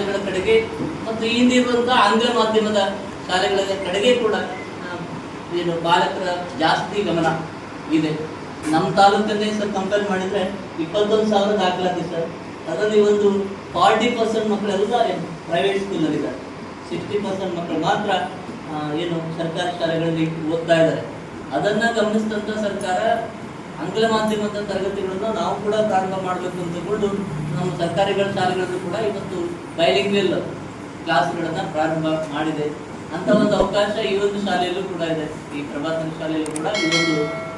ಶಾಲೆಗಳ ಕಡೆಗೆ ಮತ್ತು ಹಿಂದೆ ಇರುವಂತಹ ಆಂಗ್ಲ ಮಾಧ್ಯಮದ ಶಾಲೆಗಳ ಕಡೆಗೆ ಕೂಡ ಏನು ಬಾಲಕರ ಜಾಸ್ತಿ ಗಮನ ಇದೆ. ನಮ್ಮ ತಾಲೂಕನ್ನೇ ಸರ್ ಕಂಪೇರ್ ಮಾಡಿದ್ರೆ ಇಪ್ಪತ್ತೊಂದು ಸಾವಿರ ದಾಖಲಾತಿ ಸರ್. ಅದರಲ್ಲಿ ಒಂದು ಫಾರ್ಟಿ ಪರ್ಸೆಂಟ್ ಮಕ್ಕಳೆಲ್ಲ ಪ್ರೈವೇಟ್ ಸ್ಕೂಲಲ್ಲಿದ್ದಾರೆ ಸಿಕ್ಸ್ಟಿ ಪರ್ಸೆಂಟ್ ಮಕ್ಕಳು ಮಾತ್ರ ಏನು ಸರ್ಕಾರಿ ಶಾಲೆಗಳಲ್ಲಿ ಓದ್ತಾ ಇದ್ದಾರೆ. ಅದನ್ನು ಗಮನಿಸಿದಂಥ ಸರ್ಕಾರ ಆಂಗ್ಲ ಮಾಧ್ಯಮದ ತರಗತಿಗಳನ್ನು ನಾವು ಕೂಡ ಪ್ರಾರಂಭ ಮಾಡಬೇಕು ಅಂತಕೊಂಡು ನಮ್ಮ ಸರ್ಕಾರಿಗಳ ಶಾಲೆಗಳಲ್ಲೂ ಕೂಡ ಇವತ್ತು ಬೈಲಿಂಗ್ವೆಲ್ ಕ್ಲಾಸ್ಗಳನ್ನು ಪ್ರಾರಂಭ ಮಾಡಿದೆ. ಅಂತ ಒಂದು ಅವಕಾಶ ಈ ಒಂದು ಶಾಲೆಯಲ್ಲೂ ಕೂಡ ಇದೆ. ಈ ಪ್ರಭಾತನ ಶಾಲೆಯಲ್ಲೂ ಕೂಡ ಈ ಒಂದು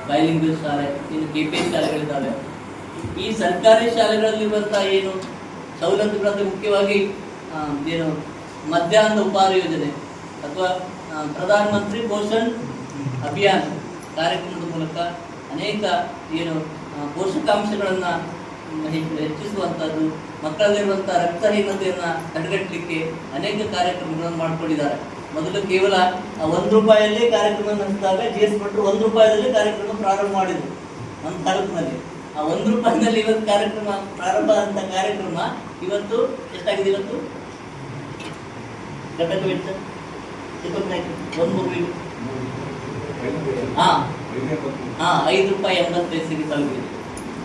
ಬೈಲಿಂಗ್ವೆಲ್ ಶಾಲೆ, ಇನ್ನು ಕೆ ಪಿ ಎಸ್ ಶಾಲೆಗಳಿದ್ದಾವೆ. ಈ ಸರ್ಕಾರಿ ಶಾಲೆಗಳಲ್ಲಿರುವಂತಹ ಏನು? ಸವಲತ್ತುಗಳಲ್ಲಿ ಮುಖ್ಯವಾಗಿ ಏನು ಮಧ್ಯಾಹ್ನದ ಉಪಹಾರ ಯೋಜನೆ ಅಥವಾ ಪ್ರಧಾನಮಂತ್ರಿ ಪ್ರಧಾನ ಮಂತ್ರಿ ಪೋಷಣ್ ಅಭಿಯಾನ ಕಾರ್ಯಕ್ರಮದ ಮೂಲಕ ಅನೇಕ ಏನು ಪೋಷಕಾಂಶಗಳನ್ನು ಹೆಚ್ಚಿಸುವಂಥದ್ದು ಮಕ್ಕಳಲ್ಲಿರುವಂಥ ರಕ್ತಹೀನತೆಯನ್ನ ತಡೆಗಟ್ಟಲಿಕ್ಕೆ ಅನೇಕ ಕಾರ್ಯಕ್ರಮಗಳನ್ನು ಮಾಡಿಕೊಂಡಿದ್ದಾರೆ. ಮೊದಲು ಕೇವಲ ಆ ಒಂದು ರೂಪಾಯಲ್ಲಿ ಕಾರ್ಯಕ್ರಮ ನಡೆಸಿದಾಗ ಜಿ ಎಸ್ ಭಟ್ರು ಒಂದು ರೂಪಾಯಿದಲ್ಲೇ ಕಾರ್ಯಕ್ರಮ ಪ್ರಾರಂಭ ಮಾಡಿದರು ನಮ್ಮ ತಾಲೂಕಿನಲ್ಲಿ. ಆ ಒಂದು ರೂಪಾಯಿನಲ್ಲಿ ಇವತ್ತು ಕಾರ್ಯಕ್ರಮ ಪ್ರಾರಂಭ ಆದಂಥ ಕಾರ್ಯಕ್ರಮ ಇವತ್ತು ಎಷ್ಟಾಗಿದೆ ಇವತ್ತು? ಘಟಕ ವೆಚ್ಚ ಇಪ್ಪತ್ತೈದು ಒಂದು ಹಾ. ಹಾ, ಐದು ರೂಪಾಯಿ ಎಂಬತ್ತು ಪೈಸೆಗೆ ತಲುಪಿದೆ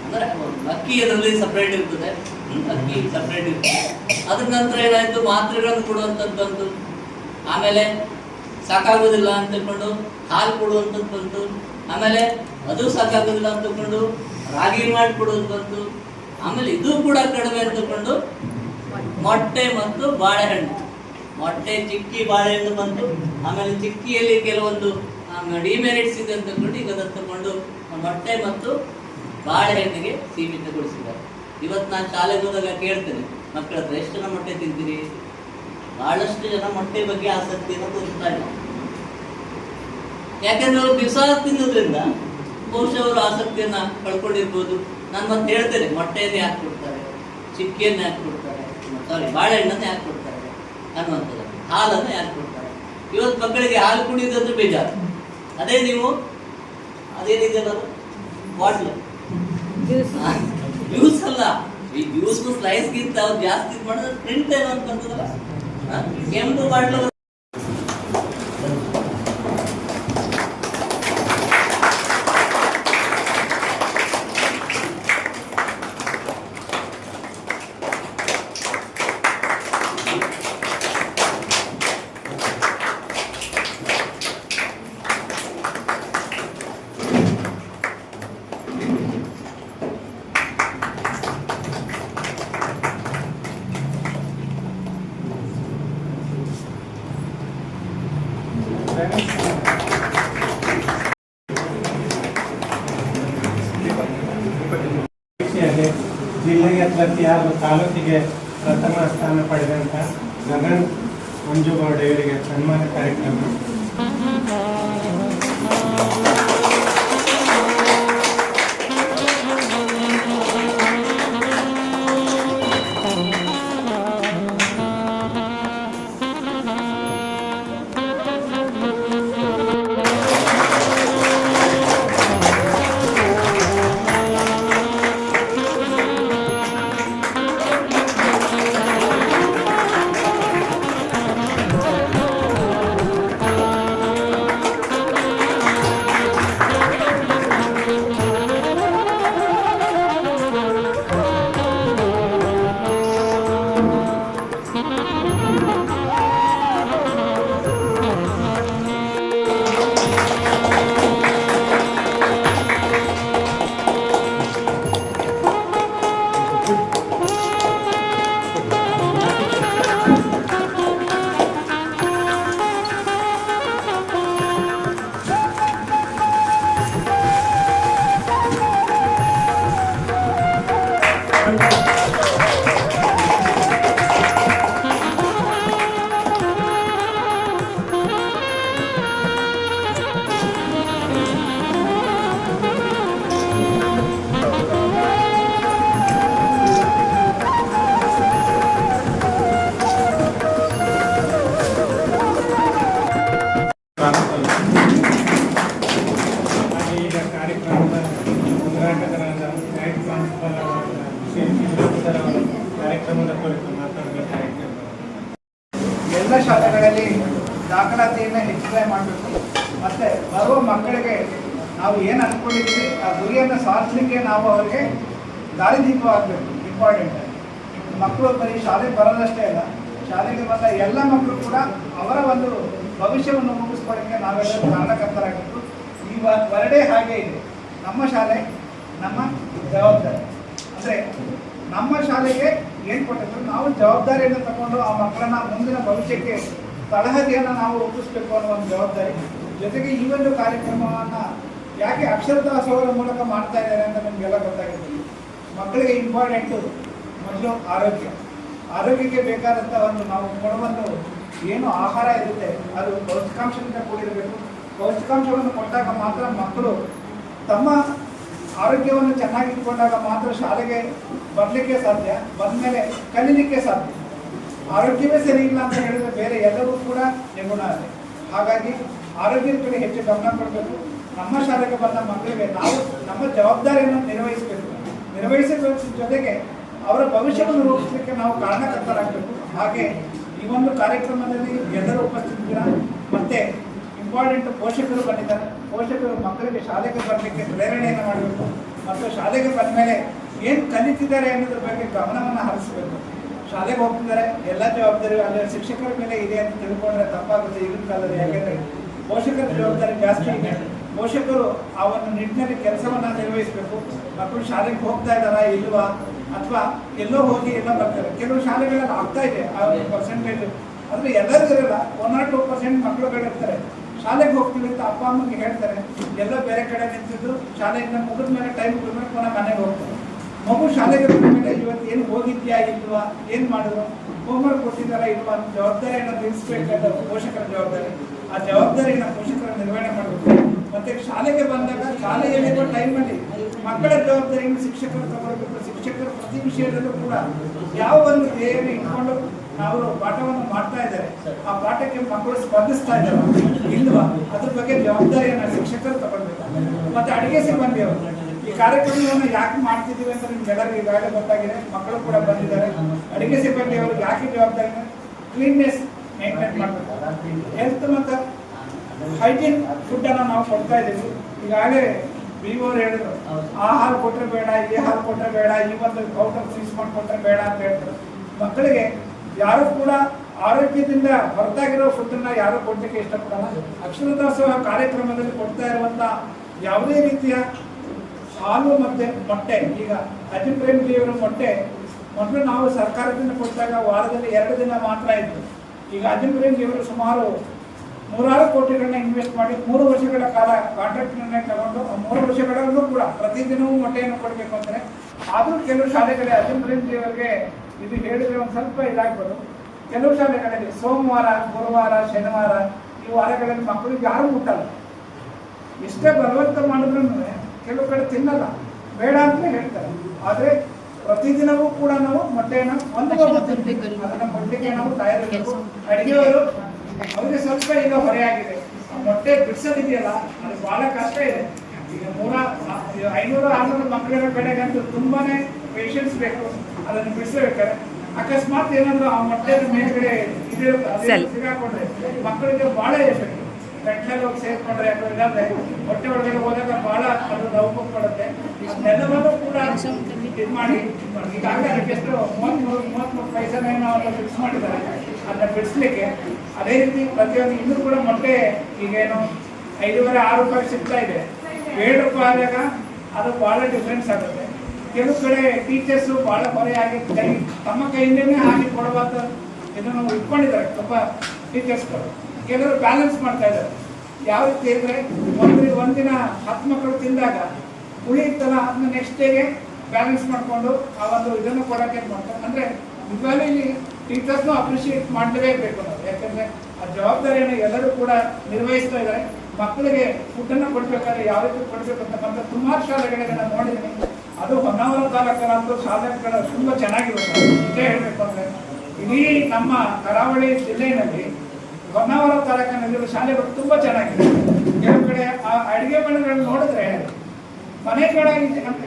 ಅಂದರೆ ಅಕ್ಕಿ ಅದರಲ್ಲಿ ಸಪ್ರೇಟ್ ಇರ್ತದೆ. ಅಕ್ಕಿ ಸಪ್ರೇಟ್ ಇರ್ತದೆ. ಅದ್ರ ನಂತರ ಏನಾಯ್ತು? ಮಾತ್ರೆಗಳನ್ನು ಕೊಡುವಂಥದ್ದು ಬಂತು. ಆಮೇಲೆ ಸಾಕಾಗೋದಿಲ್ಲ ಅಂತ ತಿಳ್ಕೊಂಡು ಹಾಲು ಕೊಡುವಂಥದ್ದು ಬಂತು. ಆಮೇಲೆ ಅದು ಸಾಕಾಗೋದಿಲ್ಲ ಅಂತ ತಿಳ್ಕೊಂಡು ರಾಗಿ ಮಾಡಿ ಕೊಡುವಂಥ ಬಂತು. ಆಮೇಲೆ ಇದು ಕೂಡ ಕಡಿಮೆ ಅಂತ ಮೊಟ್ಟೆ ಮತ್ತು ಬಾಳೆಹಣ್ಣು. ಮೊಟ್ಟೆ, ಚಿಕ್ಕಿ, ಬಾಳೆಹಣ್ಣು ಬಂತು. ಆಮೇಲೆ ಚಿಕ್ಕಿಯಲ್ಲಿ ಕೆಲವೊಂದು ಡಿಮೆರಿಟ್ಸ್ ಇದೆ ಅಂತ ನೋಡಿ ಈಗ ಅದನ್ನು ತಗೊಂಡು ಮೊಟ್ಟೆ ಮತ್ತು ಬಾಳೆಹಣ್ಣಿಗೆ ಸೀಮಿತಗೊಳಿಸಿದ್ದಾರೆ. ಇವತ್ತು ನಾನು ಶಾಲೆಗೆ ಹೋದಾಗ ಕೇಳ್ತೇನೆ, ಮಕ್ಕಳ ಹತ್ರ, ಎಷ್ಟು ಜನ ಮೊಟ್ಟೆ ತಿಂತೀರಿ? ಬಹಳಷ್ಟು ಜನ ಮೊಟ್ಟೆ ಬಗ್ಗೆ ಆಸಕ್ತಿಯನ್ನು ತೋರಿಸ್ತಾ ಇಲ್ಲ. ಯಾಕಂದ್ರೆ ಅವರು ದಿವಸ ತಿನ್ನೋದ್ರಿಂದ ಬಹುಶಃ ಅವರು ಆಸಕ್ತಿಯನ್ನ ಕಳ್ಕೊಂಡಿರ್ಬೋದು. ನಾನು ಮತ್ತೆ ಹೇಳ್ತೇನೆ, ಮೊಟ್ಟೆಯನ್ನು ಯಾಕೆ ಕೊಡ್ತಾರೆ ಚಿಕ್ಕಿಯನ್ನು ಯಾಕೆ ಕೊಡ್ತಾರೆ ಸಾರಿ ಬಾಳೆಹಣ್ಣನ್ನು ಯಾಕೆ ಕೊಡ್ತಾರೆ ಅನ್ನುವಂಥದ್ದು. ಹಾಲನ್ನು ಯಾಕೆ ಕೊಡ್ತಾರೆ ಇವತ್ತು ಮಕ್ಕಳಿಗೆ ಹಾಲು ಕುಡಿಯೋದಂದ್ರೆ ಬೇಜಾರು. ಅದೇ ನೀವು? ಅದೇನಿದೆಯಲ್ಲ ಬಾಟ್ಲ್ ಜ್ಯೂಸ್ ಅಲ್ಲ. ಈ ಜ್ಯೂಸ್ ಸ್ಲೈಸ್ಗಿಂತ ಅವ್ರು ಜಾಸ್ತಿ ಮಾಡಿದ್ರೆ ಪ್ರಿಂಟ್ ಏನೋ ಅಂತ ಬರ್ತದಲ್ಲ? ಕೆಂಪು ಬಾಟ್ಲು ಪ್ರತಿ ಹಾಗೂ ತಾಲೂಕಿಗೆ ಪ್ರಥಮ ಸ್ಥಾನ ಪಡೆದಂಥ ಗಗನ್ ಮಂಜುಗೌಡ ಇವರಿಗೆ ಸನ್ಮಾನ ಕಾರ್ಯಕ್ರಮ. ದಾರಿದೀಪವಾಗಬೇಕು ಇಂಪಾರ್ಟೆಂಟ್ ಮಕ್ಕಳು ಬರೀ ಶಾಲೆಗೆ ಬರೋದಷ್ಟೇ ಅಲ್ಲ, ಶಾಲೆಗೆ ಬಂದ ಎಲ್ಲ ಮಕ್ಕಳು ಕೂಡ ಅವರ ಒಂದು ಭವಿಷ್ಯವನ್ನು ರೂಪಿಸ್ಕೊಳ್ಳೋಕ್ಕೆ ನಾವೆಲ್ಲರೂ ಕಾರಣಕರ್ತರಾಗಿದ್ದು, ಈ ವರ್ಡೇ ಹಾಗೆ ಇದೆ. ನಮ್ಮ ಶಾಲೆ ನಮ್ಮ ಜವಾಬ್ದಾರಿ. ಅಂದರೆ ನಮ್ಮ ಶಾಲೆಗೆ ಏನು ಕೊಟ್ಟಿದ್ರು, ನಾವು ಜವಾಬ್ದಾರಿಯನ್ನು ತಗೊಂಡು ಆ ಮಕ್ಕಳನ್ನ ಮುಂದಿನ ಭವಿಷ್ಯಕ್ಕೆ ತಳಹದಿಯನ್ನು ನಾವು ರೂಪಿಸ್ಬೇಕು ಅನ್ನೋ ಒಂದು ಜವಾಬ್ದಾರಿ. ಜೊತೆಗೆ ಈ ಒಂದು ಕಾರ್ಯಕ್ರಮವನ್ನು ಯಾಕೆ ಅಕ್ಷರ ಮೂಲಕ ಮಾಡ್ತಾ ಇದ್ದಾರೆ ಅಂತ ನಮಗೆಲ್ಲ ಗೊತ್ತಾಗಿರ್ತದೆ ಮಕ್ಕಳಿಗೆ ಇಂಪಾರ್ಟೆಂಟು ಮೊದಲು ಆರೋಗ್ಯ. ಆರೋಗ್ಯಕ್ಕೆ ಬೇಕಾದಂಥ ಒಂದು ನಾವು ಕೊಡುವಂಥ ಏನು ಆಹಾರ ಇರುತ್ತೆ, ಅದು ಪೌಷ್ಟಿಕಾಂಶದಿಂದ ಕೂಡಿರಬೇಕು. ಪೌಷ್ಟಿಕಾಂಶವನ್ನು ಕೊಟ್ಟಾಗ ಮಾತ್ರ ಮಕ್ಕಳು ತಮ್ಮ ಆರೋಗ್ಯವನ್ನು ಚೆನ್ನಾಗಿ ಇಟ್ಕೊಂಡಾಗ ಮಾತ್ರ ಶಾಲೆಗೆ ಬರಲಿಕ್ಕೆ ಸಾಧ್ಯ, ಬಂದಮೇಲೆ ಕಲೀಲಿಕ್ಕೆ ಸಾಧ್ಯ. ಆರೋಗ್ಯವೇ ಸರಿ ಇಲ್ಲ ಅಂತ ಹೇಳಿದ್ರೆ ಬೇರೆ ಎಲ್ಲವೂ ಕೂಡ ನಿಗುಣ ಆಗಿದೆ ಹಾಗಾಗಿ ಆರೋಗ್ಯದ ಕಡೆ ಹೆಚ್ಚು ಗಮನ ಕೊಡಬೇಕು. ನಮ್ಮ ಶಾಲೆಗೆ ಬಂದ ಮಕ್ಕಳಿಗೆ ನಾವು ನಮ್ಮ ಜವಾಬ್ದಾರಿಯನ್ನು ನಿರ್ವಹಿಸಬೇಕು. ನಿರ್ವಹಿಸಬೇಕು ಜೊತೆಗೆ ಅವರ ಭವಿಷ್ಯವನ್ನು ರೂಪಿಸಲಿಕ್ಕೆ ನಾವು ಕಾರಣಕರ್ತರಾಗಬೇಕು. ಹಾಗೆ ಈ ಒಂದು ಕಾರ್ಯಕ್ರಮದಲ್ಲಿ ಎಲ್ಲರೂ ಉಪಸ್ಥಿತಿದ್ದೀರಾ ಮತ್ತೆ ಇಂಪಾರ್ಟೆಂಟ್ ಪೋಷಕರು ಬಂದಿದ್ದಾರೆ. ಪೋಷಕರು ಮಕ್ಕಳಿಗೆ ಶಾಲೆಗೆ ಬರಲಿಕ್ಕೆ ಪ್ರೇರಣೆಯನ್ನು ಮಾಡಬೇಕು. ಮತ್ತು ಶಾಲೆಗೆ ಬಂದ ಮೇಲೆ ಏನು ಕಲಿತಿದ್ದಾರೆ ಅನ್ನೋದ್ರ ಬಗ್ಗೆ ಗಮನವನ್ನು ಹರಿಸಬೇಕು. ಶಾಲೆಗೆ ಹೋಗ್ತಿದ್ದಾರೆ. ಎಲ್ಲ ಜವಾಬ್ದಾರಿ ಅಲ್ಲಿ ಶಿಕ್ಷಕರ ಮೇಲೆ ಇದೆ ಅಂತ ತಿಳ್ಕೊಂಡ್ರೆ ತಪ್ಪಾಗುತ್ತೆ ಈಗಿನ ಕಾಲದಲ್ಲಿ. ಯಾಕೆಂದರೆ ಪೋಷಕರ ಜವಾಬ್ದಾರಿ ಜಾಸ್ತಿ ಇದೆ. ಪೋಷಕರು ಆ ಒಂದು ನಿಟ್ಟಿನಲ್ಲಿ ಕೆಲಸವನ್ನ ನಿರ್ವಹಿಸಬೇಕು. ಮಕ್ಕಳು ಶಾಲೆಗೆ ಹೋಗ್ತಾ ಇದ್ದಾರಾ, ಇಲ್ವಾ? ಅಥವಾ ಎಲ್ಲೋ ಹೋಗಿ ಎಲ್ಲ ಬರ್ತಾರೆ. ಕೆಲವು ಶಾಲೆಗಳಲ್ಲಿ ಆಗ್ತಾ ಇದೆ, ಆ ಒಂದು ಪರ್ಸೆಂಟೇಜ್ ಅಂದ್ರೆ ಎಲ್ಲರಿಗೂ ಇರಲ್ಲ. ಒನ್ ಆರ್ ಟೂ ಪರ್ಸೆಂಟ್ ಮಕ್ಕಳುಗಳಿರ್ತಾರೆ ಶಾಲೆಗೆ ಹೋಗ್ತೀವಿ ಅಂತ ಅಪ್ಪ, ಅಮ್ಮಗೆ ಹೇಳ್ತಾರೆ. ಎಲ್ಲ ಬೇರೆ ಕಡೆ ನಿಂತಿದ್ದು, ಶಾಲೆಯಿಂದ ಮುಗಿದ ಮೇಲೆ ಟೈಮ್ ಮೇಲೆ ಪುನಃ ಮನೆಗೆ ಹೋಗ್ತಾರೆ. ಮಗು ಶಾಲೆಗೆ ಮೇಲೆ ಇವತ್ತು ಏನು ಹೋಗಿದ್ಯಾ ಇಲ್ವಾ? ಏನು ಮಾಡಿದ್ರು ಹೋಮ್ವರ್ಕ್ ಕೊಟ್ಟಿದ್ದಾರ, ಇಲ್ವಾ? ಜವಾಬ್ದಾರಿಯನ್ನು ತಿಳಿಸ್ಬೇಕಾದ ಪೋಷಕರ ಜವಾಬ್ದಾರಿ. ಆ ಜವಾಬ್ದಾರಿಯನ್ನು ಪೋಷಕರ ನಿರ್ವಹಣೆ ಮಾಡಬೇಕು. ಮತ್ತೆ ಶಾಲೆಗೆ ಬಂದಾಗ ಟೈಮ್ ಟೈಮಲ್ಲಿ ಮಕ್ಕಳ ಜವಾಬ್ದಾರಿಯನ್ನು ಶಿಕ್ಷಕರು ತಗೊಳ್ಬೇಕು. ಶಿಕ್ಷಕರು ಪ್ರತಿ ವಿಷಯದಲ್ಲೂ ಕೂಡ ಯಾವ ಒಂದು ಧ್ಯೇಯನ್ನು ಇಟ್ಕೊಂಡು ನಾವು ಪಾಠವನ್ನು ಮಾಡ್ತಾ ಇದ್ದಾರೆ. ಆ ಪಾಠಕ್ಕೆ ಮಕ್ಕಳು ಸ್ಪಂದಿಸ್ತಾ ಇದ್ದಾರೆ. ಇಲ್ವಾ? ಅದ್ರ ಬಗ್ಗೆ ಜವಾಬ್ದಾರಿಯನ್ನು ಶಿಕ್ಷಕರು ತಗೊಳ್ಬೇಕು. ಮತ್ತೆ ಅಡಿಗೆ ಸಿಬ್ಬಂದಿಯವರು, ಈ ಕಾರ್ಯಕ್ರಮವನ್ನು ಯಾಕೆ ಮಾಡ್ತಿದ್ದೀವಿ ಅಂತ ನಿಮ್ಗೆಲ್ಲರಿಗೂ ಈಗಾಗಲೇ ಗೊತ್ತಾಗಿದೆ. ಮಕ್ಕಳು ಕೂಡ ಬಂದಿದ್ದಾರೆ. ಅಡಿಗೆ ಸಿಬ್ಬಂದಿಯವರು ಯಾಕೆ ಜವಾಬ್ದಾರಿ ಕ್ಲೀನ್ನೆಸ್ ಮೇಂಟೈನ್ ಮಾಡಬೇಕು? ಹೆಲ್ತ್ ಮತ್ತು ಹೈಜೀನ್ ಫುಡ್ಡನ್ನು ನಾವು ಕೊಡ್ತಾ ಇದ್ದೀವಿ. ಈಗಾಗಲೇ ಬಿ ಹೇಳಿದ್ರು ಆ ಹಾಲು ಕೊಟ್ಟರೆ ಬೇಡ ಈ ಹಾಲು ಕೊಟ್ಟರೆ ಬೇಡ ಈ ಒಂದು ಕೌಂಟರ್ ಫೀಸ್ ಮಾಡಿಕೊಟ್ರೆ ಬೇಡ ಅಂತ ಹೇಳ್ತಾರೆ ಮಕ್ಕಳಿಗೆ ಯಾರು ಕೂಡ ಆರೋಗ್ಯದಿಂದ ಹೊರತಾಗಿರೋ ಫುಡ್ಡನ್ನ ಯಾರು ಕೊಡ್ಲಿಕ್ಕೆ ಇಷ್ಟಪಡಲ್ಲ. ಅಕ್ಷರ ದಾಸೋಹ ಕಾರ್ಯಕ್ರಮದಲ್ಲಿ ಕೊಡ್ತಾ ಇರುವಂತ ಯಾವುದೇ ರೀತಿಯ ಹಾಲು ಮತ್ತೆ ಮೊಟ್ಟೆ ಈಗ ಅಜಿತ್ ಪ್ರೇಮ್ ಅವರ ಮೊಟ್ಟೆ ಮೊದಲು ನಾವು ಸರ್ಕಾರದಿಂದ ಕೊಟ್ಟಾಗ ವಾರದಲ್ಲಿ ಎರಡು ದಿನ ಮಾತ್ರ ಇತ್ತು ಈಗ ಅಜಿತ್ ಪ್ರೇಮ್ ಅವರು ಸುಮಾರು ನೂರಾರು ಕೋಟಿಗಳನ್ನ ಇನ್ವೆಸ್ಟ್ ಮಾಡಿ ಮೂರು ವರ್ಷಗಳ ಕಾಲ ಕಾಂಟ್ರಾಕ್ಟ್ಗಳನ್ನ ತಗೊಂಡು ಆ ಮೂರು ವರ್ಷಗಳಲ್ಲೂ ಕೂಡ ಪ್ರತಿದಿನವೂ ಮೊಟ್ಟೆಯನ್ನು ಕೊಡಬೇಕು ಅಂದರೆ ಆದರೂ ಕೆಲವು ಶಾಲೆಗಳ ಅವರಿಗೆ ಇದು ಹೇಳಿದ್ರೆ ಒಂದು ಸ್ವಲ್ಪ ಇದಾಗ್ಬೋದು. ಕೆಲವು ಶಾಲೆಗಳಲ್ಲಿ ಸೋಮವಾರ ಗುರುವಾರ ಶನಿವಾರ ಈ ವಾರಗಳಲ್ಲಿ ಮಕ್ಕಳಿಗೆ ಯಾರು ಮುಟ್ಟಲ್ಲ. ಎಷ್ಟೇ ಬಲವಂತ ಮಾಡಿದ್ರು ಕೆಲವು ಕಡೆ ತಿನ್ನಲ್ಲ. ಬೇಡ ಅಂತ ಹೇಳ್ತಾರೆ. ಆದರೆ ಪ್ರತಿದಿನವೂ ಕೂಡ ನಾವು ಮೊಟ್ಟೆಯನ್ನು ಒಂದು ನಾವು ತಯಾರಿಸಬೇಕು. ಅಡಿಗೆಯವರು ಅವ್ರಿಗೆ ಸ್ವಲ್ಪ ಈಗ ಹೊರೆಯಾಗಿದೆ ಆಗಿದೆ. ಮೊಟ್ಟೆ ಬಿಡಿಸೋದಿದೆಯಲ್ಲ ಅದು ಬಹಳ ಕಷ್ಟ ಇದೆ. ಈಗ ನೂರ ಐನೂರು ಆರ್ನೂರು ಮಕ್ಕಳಿರೋ ಕಡೆಗಂತೂ ತುಂಬಾನೇ ಪೇಷನ್ಸ್ ಬೇಕು. ಅದನ್ನು ಬಿಡಿಸಬೇಕಾದ್ರೆ ಅಕಸ್ಮಾತ್ ಏನಾದ್ರು ಆ ಮೊಟ್ಟೆ ಮೇಲ್ಗಡೆ ಸಿಗಾಕೊಂಡ್ರೆ ಮಕ್ಕಳಿಗೆ ಬಹಳ ಎಫೆಕ್ಟ್ ಗಂಟ್ಲಲ್ಲಿ ಹೋಗಿ ಸೇರ್ಕೊಂಡ್ರೆ ಅಥವಾ ಇಲ್ಲಾಂದ್ರೆ ಹೊಟ್ಟೆ ಒಳಗಡೆ ಹೋದಾಗ ಬಹಳ ಅದು ನೋವು ಕೊಡುತ್ತೆ ಅದನ್ನೆಲ್ಲವನ್ನು ಕೂಡ ಇದು ಮಾಡಿ ಈಗಾಗಲೇ ಅದಕ್ಕೆ ಎಷ್ಟು ಮೂವತ್ತ್ಮೂರು ಮೂವತ್ತ್ಮೂರು ಪೈಸನ ಏನೋ ಫಿಕ್ಸ್ ಮಾಡಿದ್ದಾರೆ. ಅದನ್ನ ಬಿಡಿಸ್ಲಿಕ್ಕೆ ಅದೇ ರೀತಿ ಪ್ರತಿಯೊಂದು ಇನ್ನೂ ಕೂಡ ಮೊಟ್ಟೆ ಈಗೇನು ಐದೂವರೆ, ಆರು ರೂಪಾಯಿ ಸಿಗ್ತಾ ಇದೆ. ಏಳು ರೂಪಾಯಿ ಆದಾಗ ಅದು ಭಾಳ ಡಿಫ್ರೆನ್ಸ್ ಆಗುತ್ತೆ. ಕೆಲವು ಕಡೆ ಟೀಚರ್ಸು ಬಹಳ ಆಗಿ ಕೈ, ತಮ್ಮ ಕೈಯಿಂದನೇ ಹಾಕಿ ಕೊಡಬಾರ್ದು ಇದನ್ನು ಇಟ್ಕೊಂಡಿದ್ದಾರೆ ತುಂಬ ಟೀಚರ್ಸ್ಗಳು ಕೆಲವರು ಬ್ಯಾಲೆನ್ಸ್ ಮಾಡ್ತಾ ಇದ್ದಾರೆ. ಯಾವ ರೀತಿ ಅಂದರೆ ಒಂದು ಒಂದಿನ ಹತ್ತು ಮಕ್ಕಳು ತಿಂದಾಗ ಉಳಿಯುತ್ತಲ್ಲ ಅದನ್ನ ನೆಕ್ಸ್ಟ್ ಡೇಗೆ ಬ್ಯಾಲೆನ್ಸ್ ಮಾಡಿಕೊಂಡು ಆ ಒಂದು ಇದನ್ನು ಕೊಡೋಕೆ ಮಾಡ್ತಾರೆ ಅಂದರೆ ನಿಜವಾಗ್ಲೂ ಇಲ್ಲಿ ಟೀಚರ್ಸ್ನು ಅಪ್ರಿಷಿಯೇಟ್ ಮಾಡಲೇಬೇಕು ನಾವು ಯಾಕಂದ್ರೆ ಆ ಜವಾಬ್ದಾರಿಯನ್ನು ಎಲ್ಲರೂ ಕೂಡ ನಿರ್ವಹಿಸ್ತಾ ಇದ್ದಾರೆ. ಮಕ್ಕಳಿಗೆ ಫುಡ್ಡನ್ನು ಕೊಡಬೇಕಾದ್ರೆ ಯಾವ ರೀತಿ ಕೊಡಬೇಕು ಅಂತಕ್ಕಂಥ ಸುಮಾರು ಶಾಲೆಗಳಿಗೆ ನಾನು ನೋಡಿದ್ದೀನಿ. ಅದು ಹೊನ್ನಾವರ ತಾಲೂಕಲ್ಲಂತೂ ಶಾಲೆಗಳ ತುಂಬ ಚೆನ್ನಾಗಿರುತ್ತೆ ನಿಜ ಹೇಳಬೇಕು ಅಂದರೆ, ಇಡೀ ನಮ್ಮ ಕರಾವಳಿ ಜಿಲ್ಲೆಯಲ್ಲಿ ಹೊನ್ನಾವರ ತಾಲೂಕಿನಲ್ಲಿರುವ ಶಾಲೆಗಳು ತುಂಬ ಚೆನ್ನಾಗಿದೆ. ಕೆಲವು ಕಡೆ ಆ ಅಡುಗೆ ಮನೆಗಳನ್ನು ನೋಡಿದ್ರೆ ಮನೆಗಳ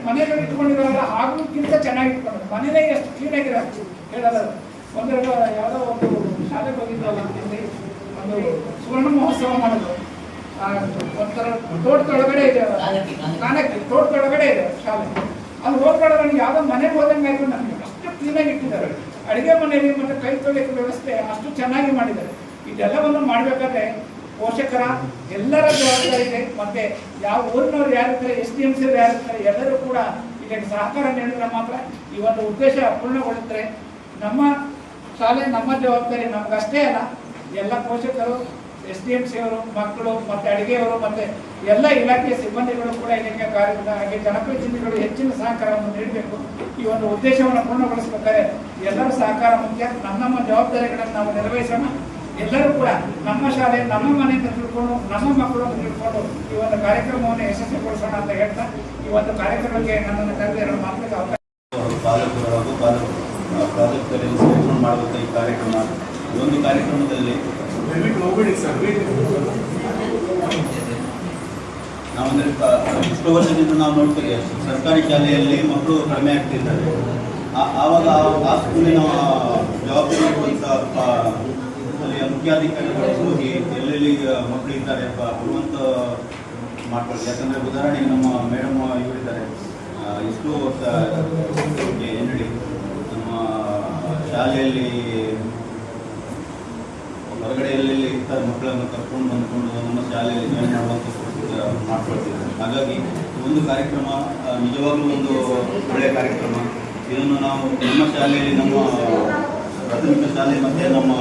ಮನೆಗಳು ಇಟ್ಕೊಂಡಿರೋಲ್ಲ ಆಗೋಕ್ಕಿಂತ ಚೆನ್ನಾಗಿ ಇಟ್ಕೊಂಡು ಮನೆಯೇ ಎಷ್ಟು ಕ್ಲೀನಾಗಿರೋ ಹೇಳೋದು ಒಂದೆರಡು ಯಾವುದೋ ಒಂದು ಶಾಲೆಗೆ ಹೋಗಿದ್ದಲ್ಲ ಇಲ್ಲಿ ಒಂದು ಸುವರ್ಣ ಮಹೋತ್ಸವ ಮಾಡೋದು. ಒಂಥರ ತೋಟದೊಳಗಡೆ ಇದೆ ನಾನಕ್ಕೆ ತೋಟದೊಳಗಡೆ ಇದೆ ಶಾಲೆ. ಅಲ್ಲಿ ಹೋಗ್ಬೇಡ ನನಗೆ ಯಾವುದೋ ಮನೆಗೆ ಹೋದಂಗೆ ಆಯಿತು ನನಗೆ ಅಷ್ಟು ಕ್ಲೀನಾಗಿ ಇಟ್ಟಿದ್ದಾರೆ. ಅಡುಗೆ ಮನೆಯಲ್ಲಿ ಮತ್ತು ಕೈ ತೊಳೆಯಕ್ಕೆ ವ್ಯವಸ್ಥೆ ಅಷ್ಟು ಚೆನ್ನಾಗಿ ಮಾಡಿದ್ದಾರೆ. ಇದೆಲ್ಲವನ್ನು ಮಾಡಬೇಕಾದ್ರೆ ಪೋಷಕರ ಎಲ್ಲರ ಜವಾಬ್ದಾರಿ ಇದೆ. ಮತ್ತೆ ಯಾವ ಊರಿನವ್ರು ಯಾರಿರ್ತಾರೆ ಎಸ್ ಡಿ ಎಂ ಸಿ ಯಾರಿರ್ತಾರೆ ಎಲ್ಲರೂ ಕೂಡ ಇದಕ್ಕೆ ಸಹಕಾರ ನೀಡಿದ್ರೆ ಮಾತ್ರ ಈ ಒಂದು ಉದ್ದೇಶ ಪೂರ್ಣಗೊಳ್ಳುತ್ತೆ ನಮ್ಮ ಶಾಲೆ ನಮ್ಮ ಜವಾಬ್ದಾರಿ ನಮಗಷ್ಟೇ ಅಲ್ಲ, ಎಲ್ಲ ಪೋಷಕರು ಎಸ್ ಡಿ ಎಂ ಸಿ ಅವರು, ಮಕ್ಕಳು ಮತ್ತೆ ಅಡುಗೆಯವರು ಮತ್ತೆ ಎಲ್ಲ ಇಲಾಖೆಯ ಸಿಬ್ಬಂದಿಗಳು ಕೂಡ ಇದಕ್ಕೆ ಕಾರ್ಯಕ್ರಮ ಹಾಗೆ ಜನಪ್ರತಿನಿಧಿಗಳು ಹೆಚ್ಚಿನ ಸಹಕಾರವನ್ನು ನೀಡಬೇಕು. ಈ ಒಂದು ಉದ್ದೇಶವನ್ನು ಪೂರ್ಣಗೊಳಿಸಬೇಕಾದ್ರೆ ಎಲ್ಲರೂ ಸಹಕಾರ ಮುಖ್ಯ. ನಮ್ಮ ಜವಾಬ್ದಾರಿಗಳನ್ನು ನಾವು ನೆರವೇರಿಸೋಣ. ಎಲ್ಲರೂ ಕೂಡ ನಮ್ಮ ಶಾಲೆ, ನಮ್ಮ ಮನೆಯಿಂದ ತಿಳ್ಕೊಂಡು, ನಮ್ಮ ಮಕ್ಕಳನ್ನು ತಿಳ್ಕೊಂಡು ಈ ಒಂದು ಕಾರ್ಯಕ್ರಮವನ್ನು ಯಶಸ್ವಿಗೊಳಿಸೋಣ ಅಂತ ಹೇಳ್ತಾ ಈ ಒಂದು ಕಾರ್ಯಕ್ರಮಕ್ಕೆ ನನ್ನನ್ನು ಕರೆದಿರೋ ಮಾತ್ರ ಪಾಲಕರು ಸೆಲೆಕ್ಷನ್ ಮಾಡುವಂಥ ಈ ಕಾರ್ಯಕ್ರಮ ಈ ಒಂದು ಕಾರ್ಯಕ್ರಮದಲ್ಲಿ ನಾವಂದ್ರೆ ಇಷ್ಟು ವರ್ಷದಿಂದ ನಾವು ನೋಡ್ತೀವಿ, ಸರ್ಕಾರಿ ಶಾಲೆಯಲ್ಲಿ ಮಕ್ಕಳು ಕಡಿಮೆ ಆಗ್ತಿದ್ದಾರೆ. ಆವಾಗ ಆ- ಸ್ಕೂಲಿನ ಜವಾಬ್ದಾರಿ ಇರುವಂಥ ಅಲ್ಲಿಯ ಮುಖ್ಯಾಧಿಕಾರಿಗಳು ಹೋಗಿ ಎಲ್ಲೆಲ್ಲಿ ಮಕ್ಕಳು ಇದ್ದಾರೆ ಅಂತ ಬರುವಂತ ಮಾಡ್ಕೊಳ್ಳಿ. ಯಾಕಂದ್ರೆ ಉದಾಹರಣೆಗೆ ನಮ್ಮ ಮೇಡಮ್ ಇವರಿದ್ದಾರೆ. ಇಷ್ಟು ಎಷ್ಟು ವರ್ಷ ನಮ್ಮ ಶಾಲೆಯಲ್ಲಿ ಹೊರಗಡೆ ಎಲ್ಲೆಲ್ಲಿ ಇರ್ತಾರೆ ಮಕ್ಕಳನ್ನು ಕರ್ಕೊಂಡು ಬಂದ್ಕೊಂಡು ನಮ್ಮ ಶಾಲೆಯಲ್ಲಿ ಜಾಯಿನ್ ಮಾಡುವಂಥ ಮಾಡ್ಕೊಳ್ತಿದ್ದಾರೆ. ಹಾಗಾಗಿ ಒಂದು ಕಾರ್ಯಕ್ರಮ ನಿಜವಾಗಲೂ ಒಂದು ಒಳ್ಳೆಯ ಕಾರ್ಯಕ್ರಮ. ಇದನ್ನು ನಾವು ನಮ್ಮ ಶಾಲೆಯಲ್ಲಿ, ನಮ್ಮ ಪ್ರಾಥಮಿಕ ಶಾಲೆ ಮತ್ತು ನಮ್ಮ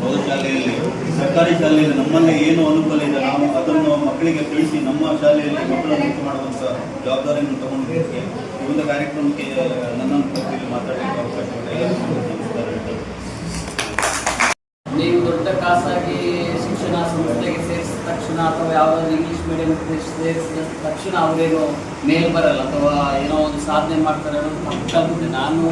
ಪ್ರೌಢಶಾಲೆಯಲ್ಲಿ ಸರ್ಕಾರಿ ಶಾಲೆಯಲ್ಲಿ ನಮ್ಮಲ್ಲಿ ಏನು ಅನುಕೂಲ ಇದೆ, ನಾವು ಅದನ್ನು ಮಕ್ಕಳಿಗೆ ತಿಳಿಸಿ ನಮ್ಮ ಶಾಲೆಯಲ್ಲಿ ಮಕ್ಕಳನ್ನು ಉಂಟು ಮಾಡುವಂಥ ಜವಾಬ್ದಾರಿಯನ್ನು ತಗೊಂಡಿದ್ದಕ್ಕೆ ಈ ಒಂದು ಕಾರ್ಯಕ್ರಮಕ್ಕೆ ನನ್ನನ್ನು ಮಾತಾಡಲಿಕ್ಕೆ ಅವಕಾಶ ಕೊಟ್ಟ ಎಲ್ಲರಿಗೂ ನಮಸ್ಕಾರ ಹೇಳ್ತೇನೆ. ನೀವು ದೊಡ್ಡ ಖಾಸಗಿ ಶಿಕ್ಷಣ ಸಂಸ್ಥೆಗೆ ಸೇರಿಸಿದ ತಕ್ಷಣ ಅಥವಾ ಯಾವುದಾದ್ರು ಇಂಗ್ಲೀಷ್ ಮೀಡಿಯಂ ಸೇರಿಸಿದ ತಕ್ಷಣ ಅವರೇನು ಮೇಲ್ ಬರಲ್ಲ ಅಥವಾ ಏನೋ ಒಂದು ಸಾಧನೆ ಮಾಡ್ತಾರೆ ಅನ್ನೋದು ನಾನು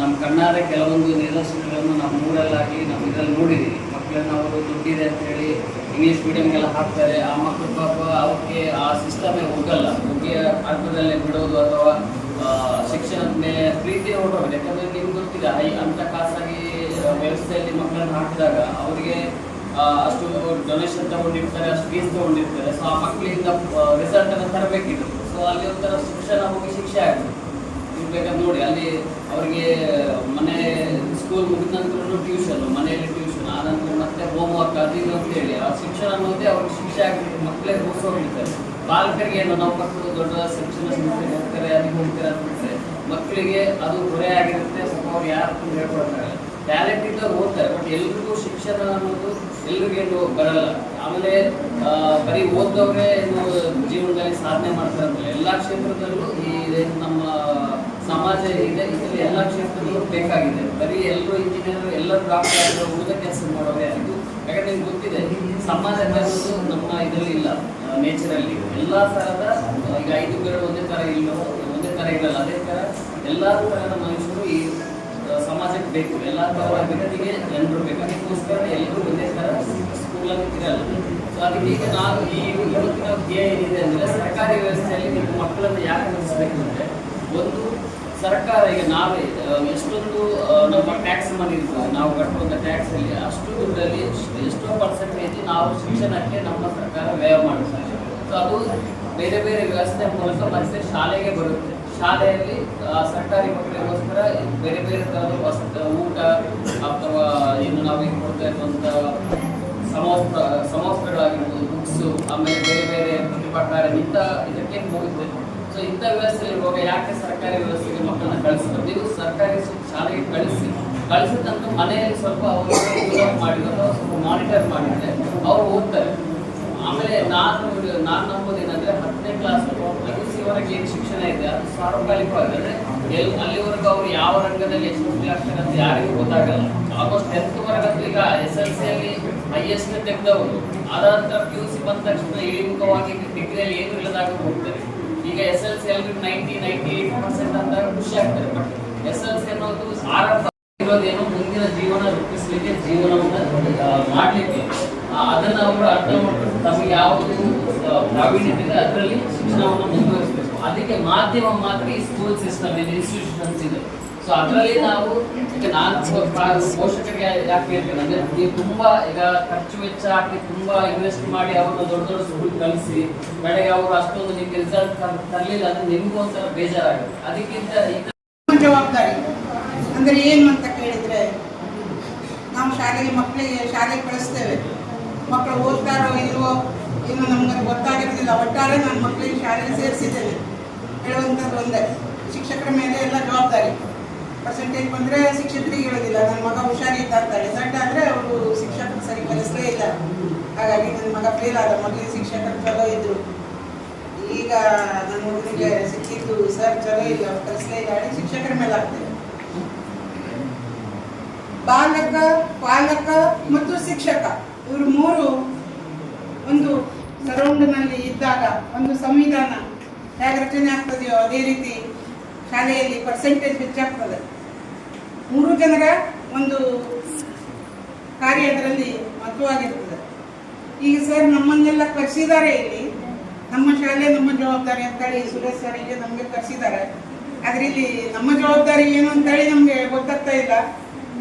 ನಮ್ಮ ಕಣ್ಣಾರೆ ಕೆಲವೊಂದು ನಿದರ್ಶನಗಳನ್ನು ನಮ್ಮ ಊರಲ್ಲಾಗಿ ನಮ್ಮ ಇದರಲ್ಲಿ ನೋಡಿದ್ದೀವಿ ಮಕ್ಕಳನ್ನ ಅವರು ದುಡ್ಡಿದೆ ಅಂತ ಹೇಳಿ ಇಂಗ್ಲೀಷ್ ಮೀಡಿಯಂಗೆಲ್ಲ ಹಾಕ್ತಾರೆ. ಆ ಮಕ್ಕಳು ಪಾಪ ಅವಕ್ಕೆ ಆ ಸಿಸ್ಟಮೇ ಹೋಗಲ್ಲ. ಹೋಗಿ ಅರ್ಥದಲ್ಲೇ ಬಿಡೋದು ಅಥವಾ ಶಿಕ್ಷಣದ ಮೇಲೆ ಪ್ರೀತಿ ಹೊರಟೋಗಿದೆ ಯಾಕಂದರೆ ನಿಮ್ಗೆ ಗೊತ್ತಿಲ್ಲ ಐ ಅಂತ ಆ, ವ್ಯವಸ್ಥೆಯಲ್ಲಿ ಮಕ್ಕಳನ್ನು ಹಾಕಿದಾಗ ಅವರಿಗೆ ಅಷ್ಟು ಡೊನೇಷನ್ ತಗೊಂಡಿರ್ತಾರೆ, ಅಷ್ಟು ಫೀಸ್ ತಗೊಂಡಿರ್ತಾರೆ. ಸೊ ಆ ಮಕ್ಕಳಿಂದ ರಿಸಲ್ಟ್ ಅನ್ನು ತರಬೇಕಿತ್ತು. ಸೊ ಅಲ್ಲಿ ಒಂಥರ ಶಿಕ್ಷಣ ಹೋಗಿ ಶಿಕ್ಷೆ ಆಗ್ತದೆ ನೀವು ನೋಡಿ, ಅಲ್ಲಿ ಅವರಿಗೆ ಮನೆ ಸ್ಕೂಲ್ ಮುಗಿದ ನಂತರ ಟ್ಯೂಷನ್ ಮನೆಯಲ್ಲಿ ಟ್ಯೂಷನ್ ಆ ನಂತರ ಮತ್ತೆ ಹೋಮ್ ವರ್ಕ್ ಅದು ಇದು ಅಂತ ಹೇಳಿ. ಆ ಶಿಕ್ಷಣ ಅನ್ನೋದೇ ಅವ್ರಿಗೆ ಶಿಕ್ಷೆ ಆಗ್ಬಿಟ್ಟು ಮಕ್ಕಳೇ ಹೋಗಿರ್ತಾರೆ ಬಾಲಕರಿಗೆ ಏನೋ ನಾವು ಮಕ್ಕಳು ದೊಡ್ಡ ಶಿಕ್ಷಣ ಸಂಸ್ಥೆಗೆ ಹೋಗ್ತಾರೆ ಅದಕ್ಕೆ ಹೋಗ್ತಾರೆ ಅಂತ ಮಕ್ಕಳಿಗೆ ಅದು ಹೊರೆ ಆಗಿರುತ್ತೆ. ಸ್ವಲ್ಪ ಅವ್ರು ಯಾರು ಹೇಳ್ಕೊಡ್ತಾರೆ ಟ್ಯಾಲೆಂಟ್ ಇದ್ದವ್ರು ಓದ್ತಾರೆ ಬಟ್ ಎಲ್ರಿಗೂ ಶಿಕ್ಷಣ ಅನ್ನೋದು ಎಲ್ರಿಗೇನು ಬರಲ್ಲ. ಆಮೇಲೆ ಬರೀ ಓದ್ದವ್ರೆ ಏನು ಜೀವನದಲ್ಲಿ ಸಾಧನೆ ಮಾಡ್ತಾರೆ ಎಲ್ಲ ಕ್ಷೇತ್ರದಲ್ಲೂ ಈ ನಮ್ಮ ಸಮಾಜ ಇದೆ ಇದರಲ್ಲಿ ಎಲ್ಲ ಕ್ಷೇತ್ರದಲ್ಲೂ ಬೇಕಾಗಿದೆ. ಬರೀ ಎಲ್ಲರೂ ಇಂಜಿನಿಯರ್ ಎಲ್ಲರೂ ಡಾಕ್ಟರ್ ಉಳಿದ ಕೆಲಸ ಮಾಡೋದೇ ಅದು ಯಾಕಂದ್ರೆ ನಿಮ್ಗೆ ಗೊತ್ತಿದೆ ಸಮಾಜ ಅನ್ನೋದು ನಮ್ಮ ಇದರಲ್ಲಿ ಇಲ್ಲ ನೇಚರಲ್ಲಿ ಎಲ್ಲ ಥರದ ಆ, ಈಗ ಐದು ಬೆರಳು ಒಂದೇ ಥರ ಇಲ್ಲ ಒಂದೇ ಥರ ಇರಲ್ಲ ಅದೇ ಥರ ಎಲ್ಲ ಥರದ ಸಮಾಜಕ್ಕೆ ಬೇಕು. ಎಲ್ಲ ಥರದ ವ್ಯಕ್ತಿಗೆ ಜನರು ಬೇಕು ಅದಕ್ಕೋಸ್ಕರ ಎಲ್ಲರೂ ಒಂದೇ ಥರ ಸ್ಕೂಲಲ್ಲಿ ಇರಲ್ಲ. ಸೊ ಅದಕ್ಕೆ ಈಗ ನಾವು ಈ ಇವತ್ತಿನ ಧ್ಯೇಯ ಏನಿದೆ ಅಂದರೆ ಸರ್ಕಾರಿ ವ್ಯವಸ್ಥೆಯಲ್ಲಿ ನಿಮ್ಮ ಮಕ್ಕಳನ್ನು ಯಾಕೆ ಕಲಿಸ್ಬೇಕು ಅಂದರೆ ಒಂದು ಸರ್ಕಾರ ಈಗ ನಾವೇ ಎಷ್ಟೊಂದು ನಮ್ಮ ಟ್ಯಾಕ್ಸ್ ಮನಿ ಇರ್ತದೆ. ನಾವು ಕಟ್ಟುವಂಥ ಟ್ಯಾಕ್ಸಲ್ಲಿ ಅಷ್ಟು ದುಡ್ಡಲ್ಲಿ ಎಷ್ಟೋ ಎಷ್ಟೋ ಪರ್ಸೆಂಟೇಜ್ ನಾವು ಶಿಕ್ಷಣಕ್ಕೆ ನಮ್ಮ ಸರ್ಕಾರ ವ್ಯಯ ಮಾಡ್ತಾರೆ ಸೊ ಅದು ಬೇರೆ ಬೇರೆ ವ್ಯವಸ್ಥೆ ಮೂಲಕ ಮತ್ತೆ ಶಾಲೆಗೆ ಬರುತ್ತೆ. ಶಾಲೆಯಲ್ಲಿ ಸರ್ಕಾರಿ ಮಕ್ಕಳಿಗೋಸ್ಕರ ಬೇರೆ ಬೇರೆ ತರಹದ ಊಟ ಅಥವಾ ಏನು ನಾವೀಗ ಕೊಡ್ತಾ ಇರುವಂಥ ಸಮವಸ್ತ್ರ, ಸಮವಸ್ತ್ರಗಳಾಗಿರ್ಬೋದು ಬುಕ್ಸ್ ಆಮೇಲೆ ಬೇರೆ ಬೇರೆ ಪ್ರತಿಭಾ ಕಾರ್ಯ ಇಂಥ ಇದಕ್ಕೇನು ಹೋಗುತ್ತೆ ಸೊ ಇಂಥ ವ್ಯವಸ್ಥೆ ಇರುವಾಗ ಯಾಕೆ ಸರ್ಕಾರಿ ವ್ಯವಸ್ಥೆಗೆ ಮಕ್ಕಳನ್ನ ಕಳಿಸ್ತಾರೆ ಇದು ಸರ್ಕಾರಿ ಶಾಲೆಗೆ ಕಳಿಸಿ ಕಳಿಸಿದಂತೂ ಮನೆಯಲ್ಲಿ ಸ್ವಲ್ಪ ಅವರು ಮಾಡಿದ್ರು ಸ್ವಲ್ಪ ಮಾನಿಟರ್ ಮಾಡಿದ್ರೆ ಅವ್ರು ಓದ್ತಾರೆ. ಆಮೇಲೆ ನಾನು ನಾನು ನಂಬೋದೇನಂದ್ರೆ ಹತ್ತನೇ ಕ್ಲಾಸ್ ಸಿವರೆಗೆ ಏನು ಶಿಕ್ಷಣ ಇದೆ, ಅದು ಸಾರ್ವಕಾಲಿಕವಾಗಿದೆ ಎಲ್, ಅಲ್ಲಿವರೆಗೂ ಅವ್ರು ಯಾವ ರಂಗದಲ್ಲಿ ಯಶಸ್ವಿ ಆಗ್ತಾರೆ ಅಂತ ಯಾರಿಗೂ ಗೊತ್ತಾಗಲ್ಲ. ಆಲ್ಮೋಸ್ಟ್ ಟೆಂತ್ ವರೆಗಂತೂ ಈಗ ಎಸ್ ಎಲ್ ಸಿಯಲ್ಲಿ ಹೈಯೆಸ್ಟ್ ತೆಗೆದವರು. ಅದ ನಂತರ ಪಿ ಯು ಸಿ ಬಂದ ತಕ್ಷಣ ಇಳಿಮುಖವಾಗಿ ಡಿಗ್ರಿಯಲ್ಲಿ ಏನು ಇಲ್ಲದಾಗ ಹೋಗ್ತಾರೆ. ಈಗ ಎಸ್ ಎಲ್ ಸಿ ಎಲ್ರಿಗೂ ನೈಂಟಿ ನೈಂಟಿ ಏಟ್ ಪರ್ಸೆಂಟ್ ಅಂತ ಖುಷಿ ಆಗ್ತಾರೆ. ಬಟ್ ಎಸ್ ಎಲ್ ಸಿ ಅನ್ನೋದು ಆರಂಭ ಇರೋದೇನು ಮುಂದಿನ ಜೀವನ ರೂಪಿಸಲಿಕ್ಕೆ ಜೀವನವನ್ನು ಮಾಡಲಿಕ್ಕೆ. ಅದನ್ನ ಅವರು ಅರ್ಥ ಮಾಡ್ಕೊಂಡು ತಮಗೆ ಯಾವುದು ಪ್ರಾವೀಣ್ಯತೆ ಇದೆ, ಅದರಲ್ಲಿ ಶಿಕ್ಷಣವನ್ನು ಮುಂದುವರಿಸಬೇಕು. ಅದಕ್ಕೆ ಮಾಧ್ಯಮ ಮಾತ್ರ ಈ ಸ್ಕೂಲ್ ಸಿಸ್ಟಮ್ ಇದೆ ಇನ್ಸ್ಟಿಟ್ಯೂಷನ್ಸ್ ಇದೆ. ಸೊ ಅದರಲ್ಲಿ ನಾವು ನಾನು ಪೋಷಕರಿಗೆ ಯಾಕೆ ಹೇಳ್ತೇನೆ ಅಂದ್ರೆ, ನೀವು ತುಂಬಾ ಈಗ ಖರ್ಚು ವೆಚ್ಚ ಹಾಕಿ ತುಂಬಾ ಇನ್ವೆಸ್ಟ್ ಮಾಡಿ ಅವ್ರನ್ನ ದೊಡ್ಡ ದೊಡ್ಡ ಸ್ಕೂಲ್ ಕಲಿಸಿ ಬೆಳಗ್ಗೆ ಅವರು ಅಷ್ಟೊಂದು ನಿಮಗೆ ರಿಸಲ್ಟ್ ತರಲಿಲ್ಲ ಅಂದ್ರೆ ನಿಮ್ಗೂ ಒಂಥರ ಬೇಜಾರಾಗುತ್ತೆ. ಅದಕ್ಕಿಂತ ಜವಾಬ್ದಾರಿ. ಅಂದರೆ ಏನು ಅಂತ ಕೇಳಿದರೆ, ನಾವು ಶಾಲೆಗೆ ಮಕ್ಕಳಿಗೆ ಶಾಲೆಗೆ ಕಳಿಸ್ತೇವೆ. ಮಕ್ಕಳು ಓದ್ತಾರೋ ಇಲ್ವೋ ಇನ್ನು ನಮ್ಗೆ ಗೊತ್ತಾಗಿರೋದಿಲ್ಲ. ಒಟ್ಟಾರೆ ನಾನು ಮಕ್ಕಳಿಗೆ ಶಾಲೆಗೆ ಸೇರಿಸಿದ್ದೇನೆ. ಹೇಳುವಂಥದ್ದು ಒಂದೇ. ಶಿಕ್ಷಕರ ಮೇಲೆ ಎಲ್ಲ ಜವಾಬ್ದಾರಿ. ಪರ್ಸೆಂಟೇಜ್ ಬಂದರೆ ಶಿಕ್ಷಕರಿಗೆ ಹೇಳೋದಿಲ್ಲ. ನನ್ನ ಮಗ ಹುಷಾರಿದ್ದ ಅಂತಾಳೆ ಸಣ್ಣ ಆದರೆ ಅವರು ಶಿಕ್ಷಕರು ಸರಿ ಕಲಿಸಲೇ ಇಲ್ಲ. ಹಾಗಾಗಿ ನನ್ನ ಮಗ ಫೇಲ್ ಆದ ಮೊದಲಿಗೆ ಶಿಕ್ಷಕರು ಚಲೋ ಇದ್ದರು ಈಗ ನನ್ನ ಹುಡುಗನಿಗೆ ಸಿಕ್ಕಿದ್ದು ಸರ್ ಚಲೋ ಇಲ್ಲ ಕಲಿಸಲೇ ಇಲ್ಲ ಹೇಳಿ ಶಿಕ್ಷಕರ ಮೇಲೆ ಆಗ್ತದೆ ಬಾಲಕ, ಪಾಲಕ ಮತ್ತು ಶಿಕ್ಷಕ. ಇವರು ಮೂರು ಒಂದು ಸರೌಂಡ್ನಲ್ಲಿ ಇದ್ದಾಗ ಒಂದು ಸಂವಿಧಾನ ಹೇಗೆ ರಚನೆ ಆಗ್ತದೆಯೋ ಅದೇ ರೀತಿ ಶಾಲೆಯಲ್ಲಿ ಪರ್ಸೆಂಟೇಜ್ ಹೆಚ್ಚಾಗ್ತದೆ ಮೂರು ಜನರ ಒಂದು ಕಾರ್ಯ ಅದರಲ್ಲಿ ಮಹತ್ವವಾಗಿರ್ತದೆ. ಈಗ ಸರ್ ನಮ್ಮನ್ನೆಲ್ಲ ಕರೆಸಿದ್ದಾರೆ ಇಲ್ಲಿ. ನಮ್ಮ ಶಾಲೆ ನಮ್ಮ ಜವಾಬ್ದಾರಿ ಅಂತೇಳಿ ಸುರೇಶ್ ಸರಿಗೆ ನಮಗೆ ಕರೆಸಿದ್ದಾರೆ ಆದ್ರೆ ಇಲ್ಲಿ ನಮ್ಮ ಜವಾಬ್ದಾರಿ ಏನು ಅಂತೇಳಿ ನಮಗೆ ಗೊತ್ತಾಗ್ತಾ ಇಲ್ಲ.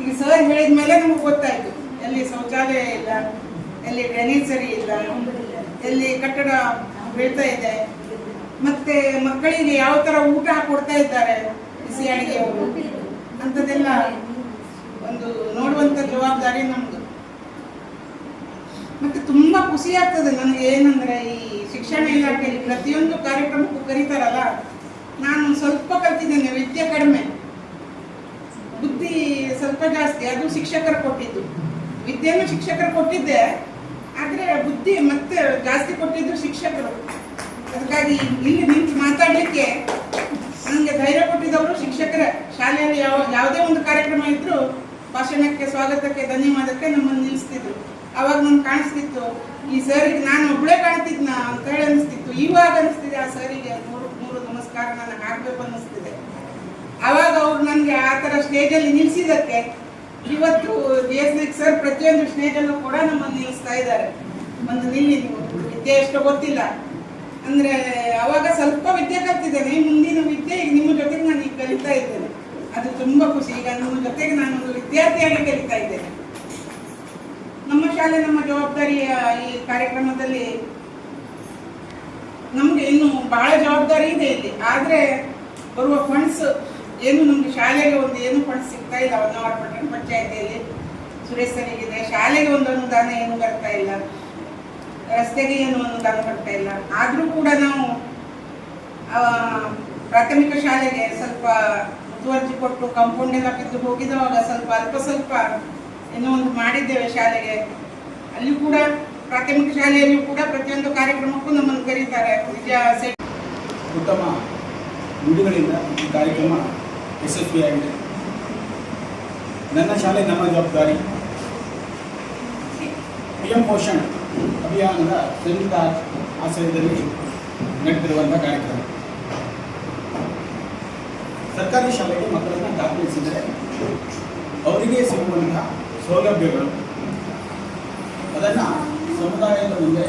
ಈಗ ಸರ್ ಹೇಳಿದ ಮೇಲೆ ನಮಗೆ ಗೊತ್ತಾಯ್ತು. ಎಲ್ಲಿ ಶೌಚಾಲಯ ಇಲ್ಲ ಎಲ್ಲಿ ಡ್ರೈನೇಜ್ ಸರಿ ಇಲ್ಲ ಎಲ್ಲಿ ಕಟ್ಟಡ ಬೀಳ್ತಾ ಇದೆ. ಮತ್ತೆ ಮಕ್ಕಳಿಗೆ ಯಾವ ತರ ಊಟ ಕೊಡ್ತಾ ಇದ್ದಾರೆ? ಬಿಸಿ ಅಡಿಗೆಯವರು ಅಂತದೆಲ್ಲ ಒಂದು ನೋಡುವಂತ ಜವಾಬ್ದಾರಿ ನಮ್ದು. ಮತ್ತೆ ತುಂಬಾ ಖುಷಿ ಆಗ್ತದೆ ನನಗೆ ಏನಂದ್ರೆ ಈ ಶಿಕ್ಷಣ ಇಲಾಖೆಯಲ್ಲಿ ಪ್ರತಿಯೊಂದು ಕಾರ್ಯಕ್ರಮಕ್ಕೂ ಕರೀತಾರಲ್ಲ, ನಾನು ಸ್ವಲ್ಪ ಕಲ್ತಿದ್ದೇನೆ, ವಿದ್ಯೆ ಕಡಿಮೆ. ಬುದ್ಧಿ ಸ್ವಲ್ಪ ಜಾಸ್ತಿ, ಅದು ಶಿಕ್ಷಕರು ಕೊಟ್ಟಿದ್ದು. ವಿದ್ಯೆಯನ್ನು ಶಿಕ್ಷಕರು ಕೊಟ್ಟಿದ್ದೆ, ಆದರೆ ಬುದ್ಧಿ ಮತ್ತೆ ಜಾಸ್ತಿ ಕೊಟ್ಟಿದ್ದು ಶಿಕ್ಷಕರು. ಅದಕ್ಕಾಗಿ ಇಲ್ಲಿ ನಿಂತು ಮಾತಾಡಲಿಕ್ಕೆ ನನಗೆ ಧೈರ್ಯ ಕೊಟ್ಟಿದ್ದವರು ಶಿಕ್ಷಕರೇ. ಶಾಲೆಯಲ್ಲಿ ಯಾವ, ಯಾವುದೇ ಒಂದು ಕಾರ್ಯಕ್ರಮ ಇದ್ದರೂ ಭಾಷಣಕ್ಕೆ, ಸ್ವಾಗತಕ್ಕೆ, ಧನ್ಯವಾದಕ್ಕೆ ನಮ್ಮನ್ನು ನಿಲ್ಲಿಸ್ತಿದ್ರು. ಅವಾಗ ನಮ್ಗೆ ಕಾಣಿಸ್ತಿತ್ತು, ಈ ಸರಿಗೆ ನಾನು ಒಬ್ಬಳೇ ಕಾಣ್ತಿದ್ನ ಅಂತ ಹೇಳಿ ಅನಿಸ್ತಿತ್ತು. ಇವಾಗ ಅನಿಸ್ತಿದೆ ಆ ಸರಿಗೆ ಮೂರು ಮೂರು ನಮಸ್ಕಾರ, ನನಗೆ ಹಾಕ್ಬೇಕು ಅನ್ನಿಸ್ತಿದೆ. ಅವಾಗ ಅವ್ರು ನನಗೆ ಆ ಥರ ಸ್ಟೇಜಲ್ಲಿ ನಿಲ್ಲಿಸಿದ್ದಕ್ಕೆ ಇವತ್ತು ಬಿ ಎಸ್ ಸರ್ ಪ್ರತಿಯೊಂದು ಸ್ಟೇಜಲ್ಲೂ ಕೂಡ ನಮ್ಮನ್ನು ನಿಲ್ಲಿಸ್ತಾ ಇದ್ದಾರೆ. ಒಂದು ನಿಲ್ಲಿ ನೀವು. ವಿದ್ಯೆ ಎಷ್ಟು ಗೊತ್ತಿಲ್ಲ. ಅಂದ್ರೆ ಅವಾಗ ಸ್ವಲ್ಪ ವಿದ್ಯೆ ಕಲ್ತಿದ್ದೇನೆ. ಮುಂದಿನ ವಿದ್ಯೆ ಈಗ ನಿಮ್ಮ ಜೊತೆಗೆ ನಾನು ಈಗ ಕಲಿತಾ ಇದ್ದೇನೆ. ಅದು ತುಂಬಾ ಖುಷಿ. ಈಗ ನಮ್ಮ ಜೊತೆಗೆ ನಾನು ಒಂದು ವಿದ್ಯಾರ್ಥಿಯಾಗಿ ಕಲಿತಾ ಇದ್ದೇನೆ. ನಮ್ಮ ಶಾಲೆ ನಮ್ಮ ಜವಾಬ್ದಾರಿಯ ಈ ಕಾರ್ಯಕ್ರಮದಲ್ಲಿ ನಮ್ಗೆ ಇನ್ನು ಬಹಳ ಜವಾಬ್ದಾರಿ ಇದೆ ಇಲ್ಲಿ. ಆದ್ರೆ ಬರುವ ಫಂಡ್ಸ್ ಏನು ನಮ್ಗೆ ಶಾಲೆಗೆ ಒಂದು ಏನು ಫಂಡ್ ಸಿಗ್ತಾ ಇಲ್ಲ ಹೊನ್ನಾವರ ಪಟ್ಟಣ ಪಂಚಾಯತಿಯಲ್ಲಿ. ಸುರೇಶ್ ಸರಿಗಿದೆ ಶಾಲೆಗೆ ಒಂದು ಅನುದಾನ ಏನು ಬರ್ತಾ ಇಲ್ಲ? ರಸ್ತೆಗೆ ಏನು ಅನುದಾನ ಬರ್ತಾ ಇಲ್ಲ? ಆದರೂ ಕೂಡ ನಾವು ಪ್ರಾಥಮಿಕ ಶಾಲೆಗೆ ಸ್ವಲ್ಪ ಮುತುವರ್ಜಿ ಕೊಟ್ಟು ಕಾಂಪೌಂಡ್ ಎಲ್ಲ ಬಿದ್ದು ಹೋಗಿದವಾಗ ಸ್ವಲ್ಪ ಅಲ್ಪ ಸ್ವಲ್ಪ ಏನೋ ಒಂದು ಮಾಡಿದ್ದೇವೆ ಶಾಲೆಗೆ. ಅಲ್ಲಿ ಕೂಡ ಪ್ರಾಥಮಿಕ ಶಾಲೆಯಲ್ಲಿಯೂ ಕೂಡ ಪ್ರತಿಯೊಂದು ಕಾರ್ಯಕ್ರಮಕ್ಕೂ ನಮ್ಮನ್ನು ಕರೀತಾರೆ. ನಿಜ ಉತ್ತಮ, ನುಡಿಗಳಿಂದ ಕಾರ್ಯಕ್ರಮ ಯಶಸ್ವಿಯಾಗಿದೆ ನನ್ನ ಶಾಲೆ ನಮ್ಮ ಜವಾಬ್ದಾರಿ. ಪಿ ಪೋಷಣ್ ಅಭಿಯಾನದ ಸಂಯುಕ್ತ ಆಶ್ರಯದಲ್ಲಿ ನಡೆದಿರುವಂಥ ಕಾರ್ಯಕ್ರಮ. ಸರ್ಕಾರಿ ಶಾಲೆಗೆ ಮಕ್ಕಳನ್ನು ದಾಖಲಿಸಿದರೆ ಅವರಿಗೆ ಸಿಗುವಂತಹ ಸೌಲಭ್ಯಗಳು. ಅದನ್ನು ಸಮುದಾಯದ ಮುಂದೆ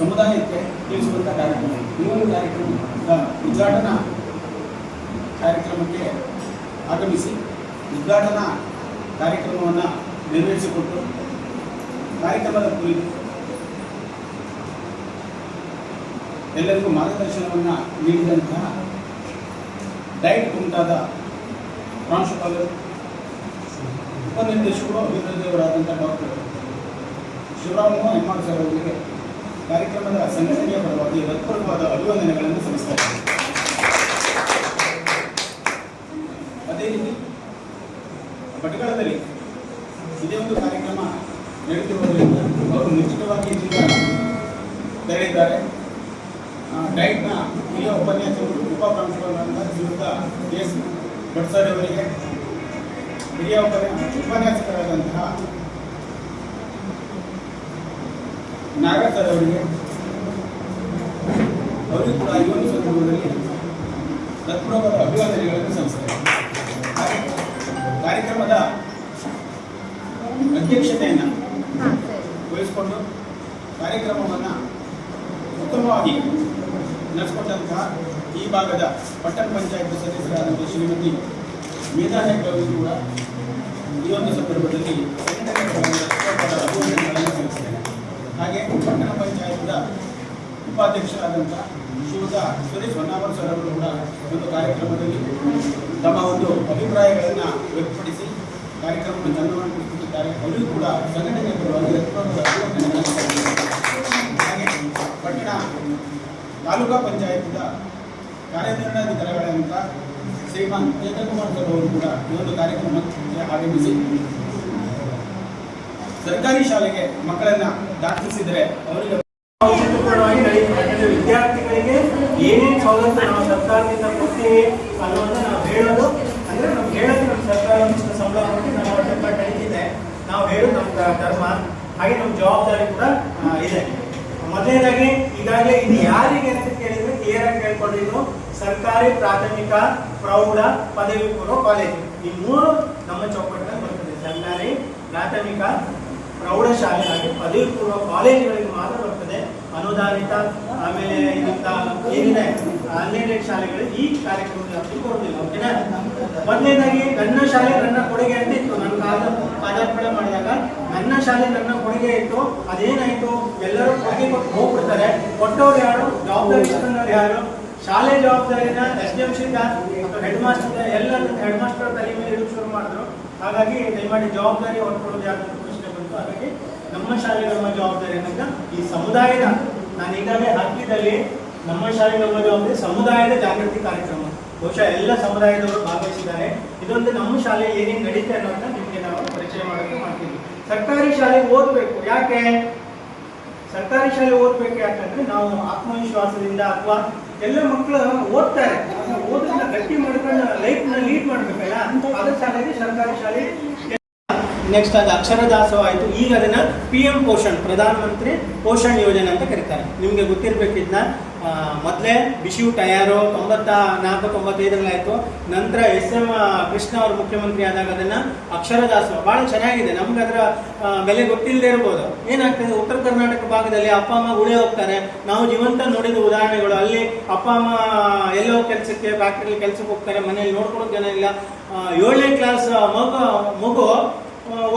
ಸಮುದಾಯಕ್ಕೆ ತಿಳಿಸುವಂಥ ಕಾರ್ಯಕ್ರಮ. ಒಂದು ಕಾರ್ಯಕ್ರಮದ ಉದ್ಘಾಟನಾ ಕಾರ್ಯಕ್ರಮಕ್ಕೆ ಆಗಮಿಸಿ ಉದ್ಘಾಟನಾ ಕಾರ್ಯಕ್ರಮವನ್ನು ನೆರವೇರಿಸಿಕೊಟ್ಟು ಕಾರ್ಯಕ್ರಮದ ಕುರಿತು ಎಲ್ಲರಿಗೂ ಮಾರ್ಗದರ್ಶನವನ್ನು ನೀಡಿದಂತಹ ಡೈಟ್ ಕುಂಟಾದ ಪ್ರಾಂಶುಪಾಲರು, ಉಪನಿರ್ದೇಶಕರು ಅಭಿವೃದ್ಧಿಯವರಾದಂಥ ಡಾಕ್ಟರ್ ಶಿವರಾಮ ಹೆಮ್ಮಾಳ್ ಸರ್ ಅವರಿಗೆ ಕಾರ್ಯಕ್ರಮದ ಸಂಘಟನೆಯ ಪರವಾಗಿ ಹೃತ್ಪೂರ್ವವಾದ ಅಭಿವಂದನೆಗಳನ್ನು ಸಲ್ಲಿಸ್ತಾ ಇದ್ದೇನೆ ಅದೇ ರೀತಿ ಭಟ್ಕಳದಲ್ಲಿ ಸರ್ ಅವರಿಗೆ. ಅವರಿಗೂ ಕೂಡ ಈ ಒಂದು ಸಂದರ್ಭದಲ್ಲಿ ಹೃತ್ಪೂರ್ವಕ ಅಭಿವಂದನೆಗಳನ್ನು ಸಲ್ಲಿಸ್ತಾರೆ ಹಾಗೆ ಕಾರ್ಯಕ್ರಮದ ಅಧ್ಯಕ್ಷತೆಯನ್ನು ವಹಿಸಿಕೊಂಡು ಕಾರ್ಯಕ್ರಮವನ್ನು ಉತ್ತಮವಾಗಿ ನಡೆಸಿಕೊಟ್ಟಂತಹ ಈ ಭಾಗದ ಪಟ್ಟಣ ಪಂಚಾಯತ್ ಸದಸ್ಯರಾದಂಥ ಶ್ರೀಮತಿ ಮೇಧಾ ಹೆಗ್ಡೆ ಕೂಡ ಈ ಒಂದು ಸಂದರ್ಭದಲ್ಲಿ ಸಂಘಟನೆ ಪರವಾದ ಅಭಿನಂದನೆಗಳನ್ನು ಸಲ್ಲಿಸ್ತೇನೆ ಹಾಗೆ ಪಟ್ಟಣ ಪಂಚಾಯತ್ನ ಉಪಾಧ್ಯಕ್ಷರಾದಂಥ ಶ್ರೀಯುತ ಸುರೇಶ್ ಹೊನ್ನಾವರ್ ಸರ್ ಕೂಡ ಒಂದು ಕಾರ್ಯಕ್ರಮದಲ್ಲಿ ತಮ್ಮ ಒಂದು ಅಭಿಪ್ರಾಯಗಳನ್ನು ವ್ಯಕ್ತಪಡಿಸಿ ಕಾರ್ಯಕ್ರಮವನ್ನು ಚಂದಮಾಡಿಕೊಟ್ಟಿದ್ದಾರೆ ಅವರಿಗೂ ಕೂಡ ಸಂಘಟನೆ ಪರವಾಗಿ. ಹಾಗೆ ಪಟ್ಟಣ ತಾಲೂಕಾ ಪಂಚಾಯತ್ನ ಕಾರ್ಯನಿರ್ಣಯಾಧಿಕಾರಿಗಳಾದಂಥ ಶ್ರೀಮಾನ್ ಚೇತನ್ಕುಮಾರ್ ಸರ್ ಅವರು ಕೂಡ ಈ ಒಂದು ಕಾರ್ಯಕ್ರಮಕ್ಕೆ ಆಗಮಿಸಿ ಸರ್ಕಾರಿ ಶಾಲೆಗೆ ಮಕ್ಕಳನ್ನ ದಾಖಲಿಸಿದರೆ ಅವರಿಗೆ ಔಷಧಪರವಾಗಿ ನಡೀತದೆ ಯಾಕಂದ್ರೆ ವಿದ್ಯಾರ್ಥಿಗಳಿಗೆ ಏನೇನು ಸವಲತ್ತು ನಾವು ಸರ್ಕಾರದಿಂದ ಕೊಡ್ತೀವಿ ಅನ್ನೋದನ್ನ ನಾವು ಹೇಳೋದು. ಅಂದ್ರೆ ನಮ್ಗೆ ಹೇಳೋದು ನಮ್ಮ ಸರ್ಕಾರ ಒಂದಿಷ್ಟು ಸಂಬಳ ಕೊಟ್ಟು ನಮ್ಮ ಸರ್ಕಾರ ನಡೀತಿದೆ ನಾವು ಹೇಳೋದು ನಮ್ಮ ಧರ್ಮ. ಹಾಗೆ ನಮ್ಮ ಜವಾಬ್ದಾರಿ ಕೂಡ ಇದೆ. ಮೊದಲನೇದಾಗಿ, ಈಗಾಗಲೇ ಇದು ಯಾರಿಗೆ ಅಂತ ಕೇಳಿದ್ರೆ ಕ್ಲಿಯರ್ ಆಗಿ ಕೇಳ್ಕೊಂಡಿದ್ದು ಸರ್ಕಾರಿ ಪ್ರಾಥಮಿಕ, ಪ್ರೌಢ ಪದವಿ ಪೂರ್ವ ಕಾಲೇಜು ಈ ಮೂರು ನಮ್ಮ ಚೌಕಟ್ಟಿನಲ್ಲಿ ಬರ್ತದೆ. ಸರ್ಕಾರಿ, ಪ್ರಾಥಮಿಕ ಪ್ರೌಢಶಾಲೆ ಹಾಗೆ ಪದವಿ ಪೂರ್ವ ಕಾಲೇಜುಗಳಿಗೆ ಮಾತ್ರ ಬರ್ತದೆ. ಅನುದಾನಿತ ಆಮೇಲೆ ಇಂಥ ಏನಿದೆ? ಅನ್ಎಡೆಡ್ ಶಾಲೆಗಳು ಈ ಕಾರ್ಯಕ್ರಮದಲ್ಲಿ ವ್ಯಾಪ್ತಿ ಕೊಡೋದಿಲ್ಲ ಓಕೆನಾ ಮೊದಲನೇದಾಗಿ ನನ್ನ ಶಾಲೆ ನನ್ನ ಕೊಡುಗೆ ಅಂತ ಇತ್ತು. ನನ್ನ ಕಾಲ ಪಾದಾರ್ಪಣೆ ಮಾಡಿದಾಗ ನನ್ನ ಶಾಲೆ ನನ್ನ ಕೊಡುಗೆ ಇತ್ತು. ಅದೇನಾಯ್ತು? ಎಲ್ಲರೂ ಕೊಡುಗೆ ಕೊಟ್ಟು ಹೋಗ್ಬಿಡ್ತಾರೆ. ಕೊಟ್ಟವ್ರು ಯಾರು? ಜವಾಬ್ದಾರಿ ಇಸ್ಕೊಂಡವ್ರು ಯಾರು? ಶಾಲೆ ಜವಾಬ್ದಾರಿನ ಎಸ್ ಡಿ ಎಂ ಸಿಂದ ಅಥವಾ ಹೆಡ್ ಮಾಸ್ಟರ್ ಎಲ್ಲ ಹೆಡ್ ಮಾಸ್ಟರ್ ತಲೆ ಮೇಲೆ ಶುರು ಮಾಡಿದ್ರು. ಹಾಗಾಗಿ ದಯಮಾಡಿ ಜವಾಬ್ದಾರಿ ಹೊರಕೊಳ್ಳೋದು ಯಾರು? ಪ್ರಶ್ನೆ ಬಂತು ಹಾಗಾಗಿ ನಮ್ಮ ಶಾಲೆ ನಮ್ಮ ಜವಾಬ್ದಾರಿ ಅಂತ ಈ ಸಮುದಾಯದ ನಾನು ಈಗಾಗಲೇ ಹಾಕಿದಲ್ಲಿ ನಮ್ಮ ಶಾಲೆ ನಮ್ಮ ಜವಾಬ್ದಾರಿ ಸಮುದಾಯದ ಜಾಗೃತಿ ಕಾರ್ಯಕ್ರಮ. ಬಹುಶಃ ಎಲ್ಲ ಸಮುದಾಯದವರು ಭಾಗವಹಿಸಿದ್ದಾರೆ. ಇದೊಂದು ನಮ್ಮ ಶಾಲೆ ಏನೇನು ನಡೀತೆ ಅನ್ನೋದನ್ನ ನಿಮಗೆ ನಾವು ಪರಿಚಯ ಮಾಡೋಕೆ ಮಾಡ್ತೀವಿ. ಸರ್ಕಾರಿ ಶಾಲೆ ಓದಬೇಕು, ಯಾಕೆ? ಸರ್ಕಾರಿ ಶಾಲೆ ಓದ್ಬೇಕು ಯಾಕಂದ್ರೆ ನಾವು ಆತ್ಮವಿಶ್ವಾಸದಿಂದ ಅಥವಾ ಎಲ್ಲ ಮಕ್ಕಳು ಓದ್ತಾರೆ ಓದನ್ನ ಗಟ್ಟಿ ಮಾಡ್ಕೊಂಡು ಲೈಫ್ನ ಲೀಡ್ ಮಾಡ್ಬೇಕಲ್ಲ? ಅದ್ರ ಶಾಲೆಗೆ ಸರ್ಕಾರಿ ಶಾಲೆ ನೆಕ್ಸ್ಟ್ ಅದು ಅಕ್ಷರ ದಾಸೋಹ ಆಯಿತು. ಈಗ ಅದನ್ನು ಪಿ ಎಂ ಪೋಷಣ್ ಪ್ರಧಾನಮಂತ್ರಿ ಪೋಷಣ್ ಯೋಜನೆ ಅಂತ ಕರೀತಾರೆ. ನಿಮಗೆ ಗೊತ್ತಿರಬೇಕಿದ್ದ ಮೊದಲೇ ಬಿಸಿಯು ಟಯಾರು, ತೊಂಬತ್ತ, ನಾಲ್ಕು, ತೊಂಬತ್ತೈದರಲ್ಲಿ ಆಯಿತು. ನಂತರ ಎಸ್ ಎಂ ಕೃಷ್ಣ ಅವರು ಮುಖ್ಯಮಂತ್ರಿ ಆದಾಗ ಅದನ್ನು ಅಕ್ಷರ ದಾಸೋಹ. ಭಾಳ ಚೆನ್ನಾಗಿದೆ. ನಮ್ಗೆ ಅದರ ಬೆಲೆ ಗೊತ್ತಿಲ್ಲದೆ ಇರ್ಬೋದು. ಏನಾಗ್ತದೆ? ಉತ್ತರ ಕರ್ನಾಟಕ ಭಾಗದಲ್ಲಿ ಅಪ್ಪ, ಅಮ್ಮ ಗುಳೆ ಹೋಗ್ತಾರೆ. ನಾವು ಜೀವಂತ ನೋಡಿದ ಉದಾಹರಣೆಗಳು. ಅಲ್ಲಿ ಅಪ್ಪ, ಅಮ್ಮ ಎಲ್ಲೋ ಕೆಲಸಕ್ಕೆ ಫ್ಯಾಕ್ಟ್ರಿಲಿ ಕೆಲಸಕ್ಕೆ ಹೋಗ್ತಾರೆ. ಮನೇಲಿ ನೋಡ್ಕೊಳ್ಳೋಕೆ ಜನ ಇಲ್ಲ. ಏಳನೇ ಕ್ಲಾಸ್ ಮಗು ಮಗು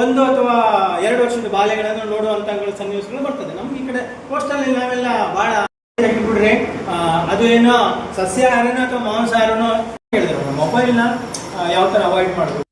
ಒಂದು ಅಥವಾ ಎರಡು ವರ್ಷದ ಬಾಲ್ಯಗಳನ್ನು ನೋಡುವಂತ ಸನ್ನಿವೇಶಗಳು ಬರ್ತದೆ. ನಮ್ಗೆ ಈ ಕಡೆ ಕೋಸ್ಟಲ್ ನಾವೆಲ್ಲ ಬಹಳ ಬಿಡ್ರಿ ಅದು ಏನೋ ಸಸ್ಯಾಹಾರನೋ ಅಥವಾ ಮಾಂಸಾಹಾರನೋ ಹೇಳಿದ್ರು. ಮೊಬೈಲ್ನ ಯಾವ ಥರ ಅವಾಯ್ಡ್ ಮಾಡೋದು